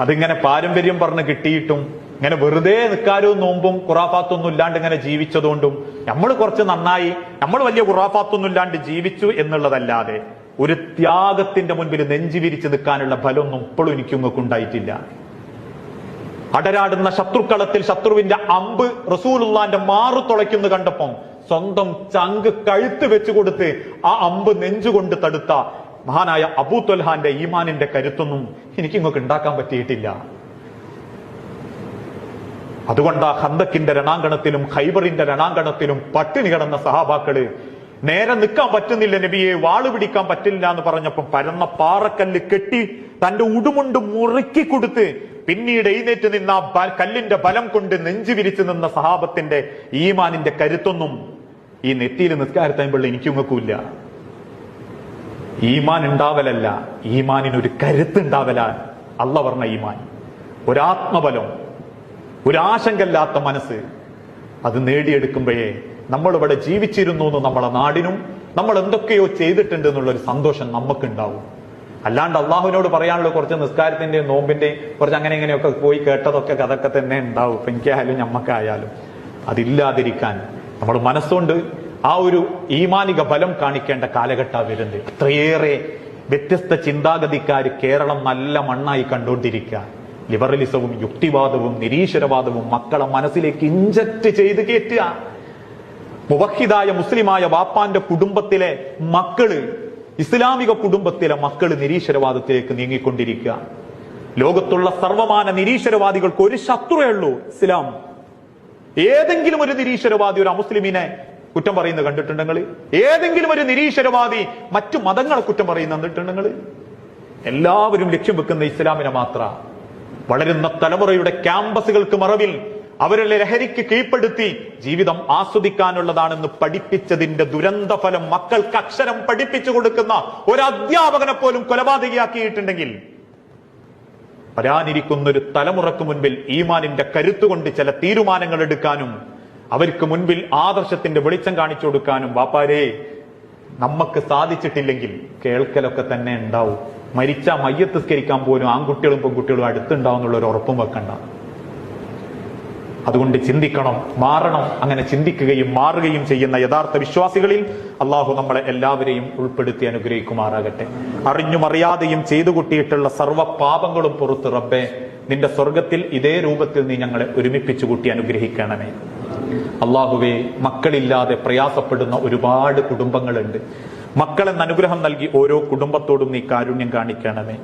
അതിങ്ങനെ പാരമ്പര്യം പറഞ്ഞ് കിട്ടിയിട്ടും ഇങ്ങനെ വെറുതെ നിൽക്കാരും നോമ്പും ഖുറാഫാത്തൊന്നും ഇല്ലാണ്ട് ഇങ്ങനെ ജീവിച്ചതുകൊണ്ടും നമ്മൾ കുറച്ച് നന്നായി നമ്മൾ വലിയ ഖുറാഫാത്തൊന്നും ഇല്ലാണ്ട് ജീവിച്ചു എന്നുള്ളതല്ലാതെ ഒരു ത്യാഗത്തിന്റെ മുൻപിൽ നെഞ്ചി വിരിച്ച് നിൽക്കാനുള്ള ഫലമൊന്നും ഇപ്പോഴും എനിക്ക് ഉണ്ടായിട്ടില്ല. അടരാടുന്ന ശത്രുക്കളത്തിൽ ശത്രുവിന്റെ അമ്പ് റസൂലുള്ളാന്റെ മാറു തുളയ്ക്കുന്നു കണ്ടപ്പം സ്വന്തം ചങ്ക് കഴുത്ത് വെച്ചു കൊടുത്ത് ആ അമ്പ് നെഞ്ചുകൊണ്ട് തടുത്ത മഹാനായ അബൂ തൊൽഹാന്റെ ഈമാനിന്റെ കരുത്തൊന്നും എനിക്ക് ഇങ്ങോട്ട് ഉണ്ടാക്കാൻ പറ്റിയിട്ടില്ല. അതുകൊണ്ട് ആ ഹന്തക്കിന്റെ രണാങ്കണത്തിലും ഖൈബറിന്റെ രണാങ്കണത്തിലും പട്ടിണി കിടന്ന സഹാബാക്കൾ നേരെ നിൽക്കാൻ പറ്റുന്നില്ല നബിയെ വാൾ പിടിക്കാൻ പറ്റില്ല എന്ന് പറഞ്ഞപ്പം പരന്ന പാറക്കല്ല് കെട്ടി തന്റെ ഉടുമുണ്ട് മുറുക്കി കൊടുത്ത് പിന്നീട് എഴുന്നേറ്റ് നിന്ന ആ കല്ലിന്റെ ബലം കൊണ്ട് നെഞ്ചു വിരിച്ചു നിന്ന സഹാബത്തിന്റെ ഈമാനിന്റെ കരുത്തൊന്നും ഈ നെറ്റിയിൽ നിസ്കാരത്തയുമ്പോൾ എനിക്കുങ്ങൾക്കില്ല ഈമാൻ ഉണ്ടാവലല്ല ഈമാനിനൊരു കരുത്തുണ്ടാവല. അല്ല പറഞ്ഞ ഈമാൻ. ഒരാത്മബലം ഒരാശങ്കല്ലാത്ത മനസ്സ് അത് നേടിയെടുക്കുമ്പോഴേ നമ്മളിവിടെ ജീവിച്ചിരുന്നു എന്ന് നമ്മളെ നാടിനും നമ്മൾ എന്തൊക്കെയോ ചെയ്തിട്ടുണ്ട് എന്നുള്ളൊരു സന്തോഷം നമുക്കുണ്ടാവും അല്ലാണ്ട് അള്ളാഹുവിനോട് പറയാനുള്ള കുറച്ച് നിസ്കാരത്തിന്റെയും നോമ്പിന്റെയും കുറച്ച് അങ്ങനെ ഇങ്ങനെയൊക്കെ പോയി കേട്ടതൊക്കെ അതൊക്കെ തന്നെ ഉണ്ടാവും. എനിക്കായാലും ഞമ്മക്കായാലും. അതില്ലാതിരിക്കാൻ. നമ്മൾ മനസ്സുകൊണ്ട് ആ ഒരു ഈമാനിക ബലം കാണിക്കേണ്ട കാലഘട്ട വരുന്നത് അത്രയേറെ വ്യത്യസ്ത ചിന്താഗതിക്കാർ കേരളം നല്ല മണ്ണായി കണ്ടുകൊണ്ടിരിക്കുക. ലിബറലിസവും യുക്തിവാദവും നിരീശ്വരവാദവും മക്കളെ മനസ്സിലേക്ക് ഇഞ്ചക്ട് ചെയ്ത് കയറ്റുക മുവഹിദായ മുസ്ലിമായ വാപ്പാന്റെ കുടുംബത്തിലെ മക്കൾ ഇസ്ലാമിക കുടുംബത്തിലെ മക്കൾ നിരീശ്വരവാദത്തിലേക്ക് നീങ്ങിക്കൊണ്ടിരിക്കുക. ലോകത്തുള്ള സർവമാന നിരീശ്വരവാദികൾക്ക് ഒരു ശത്രുവേ ഉള്ളൂ ഇസ്ലാം. ഏതെങ്കിലും ഒരു നിരീശ്വരവാദി ഒരു അമുസ്ലിമിനെ കുറ്റം പറയുന്നത് കണ്ടിട്ടുണ്ടെങ്കിൽ ഏതെങ്കിലും ഒരു നിരീശ്വരവാദി മറ്റു മതങ്ങളെ കുറ്റം പറയുന്നത് കണ്ടിട്ടുണ്ടെങ്കിൽ എല്ലാവരും ലക്ഷ്യം വെക്കുന്ന ഇസ്ലാമിനെ മാത്ര. വളരുന്ന തലമുറയുടെ ക്യാമ്പസുകൾക്ക് മറവിൽ അവരുടെ ലഹരിക്ക് കീഴ്പ്പെടുത്തി ജീവിതം ആസ്വദിക്കാനുള്ളതാണെന്ന് പഠിപ്പിച്ചതിന്റെ ദുരന്ത ഫലം മക്കൾക്ക് അക്ഷരം പഠിപ്പിച്ചു കൊടുക്കുന്ന ഒരു അധ്യാപകനെ പോലും കൊലപാതകയാക്കിയിട്ടുണ്ടെങ്കിൽ വരാനിരിക്കുന്ന ഒരു തലമുറയ്ക്ക് മുൻപിൽ ഈമാനിന്റെ കരുത്തുകൊണ്ട് ചില തീരുമാനങ്ങൾ എടുക്കാനും അവർക്ക് മുൻപിൽ ആദർശത്തിന്റെ വെളിച്ചം കാണിച്ചു കൊടുക്കാനും വാപ്പാരേ നമുക്ക് സാധിച്ചിട്ടില്ലെങ്കിൽ കേൾക്കലൊക്കെ തന്നെ ഉണ്ടാവും. മരിച്ച മയ്യത്തിസ്കരിക്കാൻ പോലും ആൺകുട്ടികളും പെൺകുട്ടികളും അടുത്തുണ്ടാവും എന്നുള്ള ഒരു ഉറപ്പും വെക്കണ്ട. അതുകൊണ്ട് ചിന്തിക്കണം മാറണം അങ്ങനെ ചിന്തിക്കുകയും മാറുകയും ചെയ്യുന്ന യഥാർത്ഥ വിശ്വാസികളിൽ അള്ളാഹു നമ്മളെ എല്ലാവരെയും ഉൾപ്പെടുത്തി അനുഗ്രഹിക്കുമാറാകട്ടെ. അറിഞ്ഞും അറിയാതെയും ചെയ്തു കൂട്ടിയിട്ടുള്ള സർവ പാപങ്ങളും പുറത്ത് റബ്ബെ നിന്റെ സ്വർഗത്തിൽ ഇതേ രൂപത്തിൽ നീ ഞങ്ങളെ ഒരുമിപ്പിച്ചു കൂട്ടി അനുഗ്രഹിക്കണമേ. അള്ളാഹുവെ മക്കളില്ലാതെ പ്രയാസപ്പെടുന്ന ഒരുപാട് കുടുംബങ്ങളുണ്ട്. മക്കളെന്ന് അനുഗ്രഹം നൽകി ഓരോ കുടുംബത്തോടും നീ കാരുണ്യം കാണിക്കണമേ.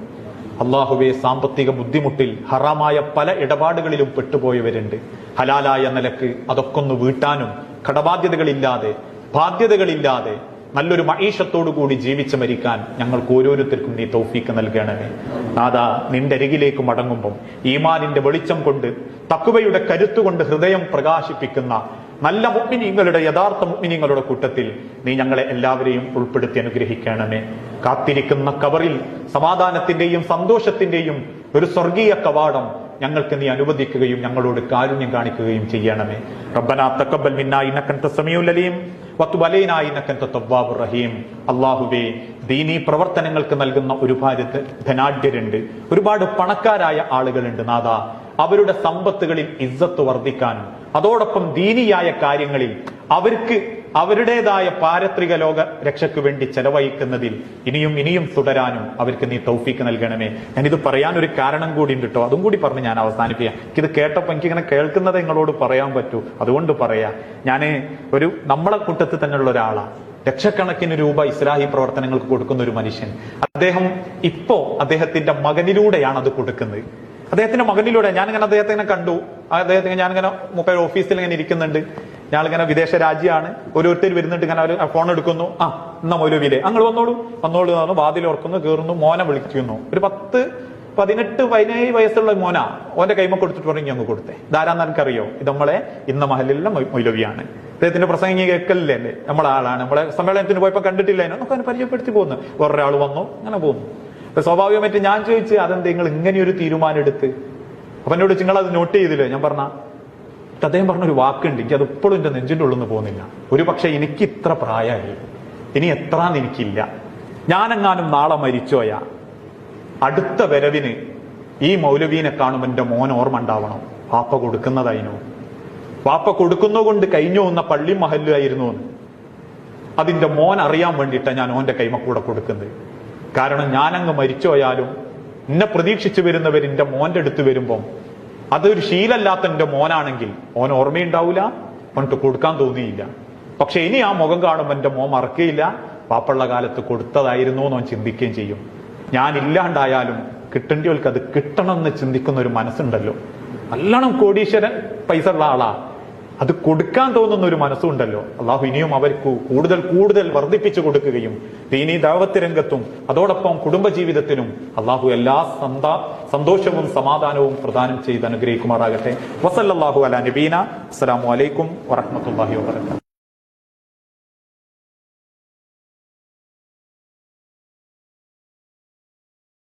അള്ളാഹുവെ സാമ്പത്തിക ബുദ്ധിമുട്ടിൽ ഹറാമായ പല ഇടപാടുകളിലും പെട്ടുപോയവരുണ്ട്. ഹലാലായ നിലയ്ക്ക് അതൊക്കെ ഒന്ന് വീട്ടാനും കടബാധ്യതകളില്ലാതെ ബാധ്യതകളില്ലാതെ നല്ലൊരു മഹീഷത്തോടു കൂടി ജീവിച്ച് മരിക്കാൻ ഞങ്ങൾക്ക് ഓരോരുത്തർക്കും നീ തൗഫീക്ക് നൽകണമേ. നാദാ നിന്റെ അരികിലേക്ക് മടങ്ങുമ്പം ഈമാനിന്റെ വെളിച്ചം കൊണ്ട് തക്കുവയുടെ കരുത്തുകൊണ്ട് ഹൃദയം പ്രകാശിപ്പിക്കുന്ന നല്ല മുഗ്മിനിങ്ങളുടെ യഥാർത്ഥ മുഗ്മിനിങ്ങളുടെ കൂട്ടത്തിൽ നീ ഞങ്ങളെ എല്ലാവരെയും ഉൾപ്പെടുത്തി അനുഗ്രഹിക്കണമേ. കാത്തിരിക്കുന്ന കവറിൽ സമാധാനത്തിന്റെയും സന്തോഷത്തിന്റെയും ഒരു സ്വർഗീയ കവാടം ഞങ്ങൾക്ക് നീ അനുവദിക്കുകയും ഞങ്ങളോട് കാരുണ്യം കാണിക്കുകയും ചെയ്യണമേ. റബ്ബന തക്കബൽ റഹീം. അല്ലാഹുവേ ദീനീ പ്രവർത്തനങ്ങൾക്ക് നൽകുന്ന ഒരുപാട് ധനാഢ്യരുണ്ട്. ഒരുപാട് പണക്കാരായ ആളുകളുണ്ട് നാഥ. അവരുടെ സമ്പത്തുകളിൽ ഇസ്സത്ത് വർദ്ധിക്കാനും അതോടൊപ്പം ദീനിയായ കാര്യങ്ങളിൽ അവർക്ക് അവരുടേതായ പാരത്രിക ലോക രക്ഷയ്ക്ക് വേണ്ടി ചെലവഴിക്കുന്നതിൽ ഇനിയും ഇനിയും തുടരാനും അവർക്ക് നീ തൗഫീക്ക് നൽകണമേ. ഞാനിത് പറയാൻ ഒരു കാരണം കൂടി ഉണ്ട് കേട്ടോ അതും കൂടി പറഞ്ഞ് ഞാൻ അവസാനിപ്പിക്കാം. എനിക്കിത് കേട്ടപ്പോൾ എനിക്കിങ്ങനെ കേൾക്കുന്നത് നിങ്ങളോട് പറയാൻ പറ്റൂ. അതുകൊണ്ട് പറയാ. ഞാൻ ഒരു നമ്മളെ കൂട്ടത്തിൽ തന്നെയുള്ള ഒരാളാണ് ലക്ഷക്കണക്കിന് രൂപ ഇസ്ലാഹി പ്രവർത്തനങ്ങൾക്ക് കൊടുക്കുന്ന ഒരു മനുഷ്യൻ. അദ്ദേഹം ഇപ്പോ അദ്ദേഹത്തിന്റെ മകനിലൂടെയാണ് അത് കൊടുക്കുന്നത്. അദ്ദേഹത്തിന്റെ മകനിലൂടെ ഞാനിങ്ങനെ അദ്ദേഹത്തെ ഇങ്ങനെ കണ്ടു അദ്ദേഹത്തിന് ഞാനിങ്ങനെ മുപ്പേ ഓഫീസിൽ ഇങ്ങനെ ഇരിക്കുന്നുണ്ട്. ഞാളിങ്ങനെ വിദേശ രാജ്യമാണ് ഓരോരുത്തർ വരുന്നിട്ട് ഇങ്ങനെ അവർ ഫോൺ എടുക്കുന്നു. ആ എന്നാ മൗലവിയിലെ? അങ്ങൾ വന്നോളൂ. വന്നോളൂ എന്ന് പറഞ്ഞു വാതിൽ ഉറക്കുന്നു കയറുന്നു മോനെ വിളിക്കുന്നു. ഒരു പത്ത് പതിനെട്ട് പതിനേഴ് വയസ്സുള്ള മോന. ഓന്റെ കൈമ കൊടുത്തിട്ട് പറഞ്ഞു അങ്ങ് കൊടുത്തേ. ധാരാന്ന് എനിക്കറിയോ? ഇത് നമ്മളെ ഇന്ന മഹലിലെ മൗലവിയാണ്. അദ്ദേഹത്തിന്റെ പ്രസംഗം കേൾക്കലില്ലേ? അല്ലേ? നമ്മളെ ആളാണ്. നമ്മളെ സമ്മേളനത്തിന് പോയപ്പോ കണ്ടിട്ടില്ലേനോ നമുക്ക് അവനെ പരിചയപ്പെടുത്തി പോകുന്നു. വേറൊരാൾ വന്നു അങ്ങനെ പോകുന്നു. അപ്പൊ സ്വാഭാവികമായിട്ട് ഞാൻ ചോദിച്ചു അതെന്താ നിങ്ങൾ ഇങ്ങനെ ഒരു തീരുമാനം എടുത്ത്? അപ്പൊ എന്നോട് നിങ്ങൾ അത് നോട്ട് ചെയ്തില്ലേ? ഞാൻ പറഞ്ഞ അദ്ദേഹം പറഞ്ഞൊരു വാക്കുണ്ട് എനിക്ക് അത് ഇപ്പോഴും എന്റെ നെഞ്ചിന്റെ ഉള്ളിൽ നിന്ന് പോകുന്നില്ല. ഒരു പക്ഷെ എനിക്ക് ഇത്ര പ്രായമായി. ഇനി എത്ര എനിക്കില്ല. ഞാനെങ്ങാനും നാളെ മരിച്ചോയാ അടുത്ത വരവിന് ഈ മൗലവീനെ കാണും എന്റെ മോൻ ഓർമ്മ ഉണ്ടാവണം. വാപ്പ കൊടുക്കുന്നതായിരുന്നു വാപ്പ കൊടുക്കുന്നതുകൊണ്ട് കഴിഞ്ഞു വന്ന പള്ളി മഹലിലായിരുന്നു. അതിന്റെ മോൻ അറിയാൻ വേണ്ടിയിട്ടാണ് ഞാൻ ഓന്റെ കൈമക്കൂടെ കൊടുക്കുന്നത്. കാരണം ഞാനങ്ങ് മരിച്ചോയാലും എന്നെ പ്രതീക്ഷിച്ചു വരുന്നവർ എന്റെ മോന്റെ അടുത്ത് വരുമ്പം അതൊരു ശീലല്ലാത്ത എന്റെ മോനാണെങ്കിൽ ഓൻ ഓർമ്മയുണ്ടാവില്ല ഓനക്ക് കൊടുക്കാൻ തോന്നിയില്ല. പക്ഷെ ഇനി ആ മുഖം കാണുമ്പോൾ എന്റെ മോൻ മറക്കുകയില്ല പാപ്പുള്ള കാലത്ത് കൊടുത്തതായിരുന്നു എന്ന് അവൻ ചിന്തിക്കുകയും ചെയ്യും. ഞാൻ ഇല്ലാണ്ടായാലും കിട്ടേണ്ടിയവർക്ക് അത് കിട്ടണം എന്ന് ചിന്തിക്കുന്ന ഒരു മനസ്സുണ്ടല്ലോ. നല്ലോണം കോടീശ്വരൻ പൈസ ഉള്ള ആളാ. അത് കൊടുക്കാൻ തോന്നുന്ന ഒരു മനസ്സുണ്ടല്ലോ. അള്ളാഹു ഇനിയും അവർക്ക് കൂടുതൽ കൂടുതൽ വർദ്ധിപ്പിച്ചു കൊടുക്കുകയും ദീനി ദാവത്ത് രംഗത്തും അതോടൊപ്പം കുടുംബജീവിതത്തിനും അള്ളാഹു എല്ലാ സന്താ സന്തോഷവും സമാധാനവും പ്രദാനം ചെയ്ത് അനുഗ്രഹിക്കുമാറാകട്ടെ. വസല്ലാഹു അല നബീന. അസ്സലാമു അലൈക്കും വറഹമത്തല്ലാഹി വാബർക്കാത്തു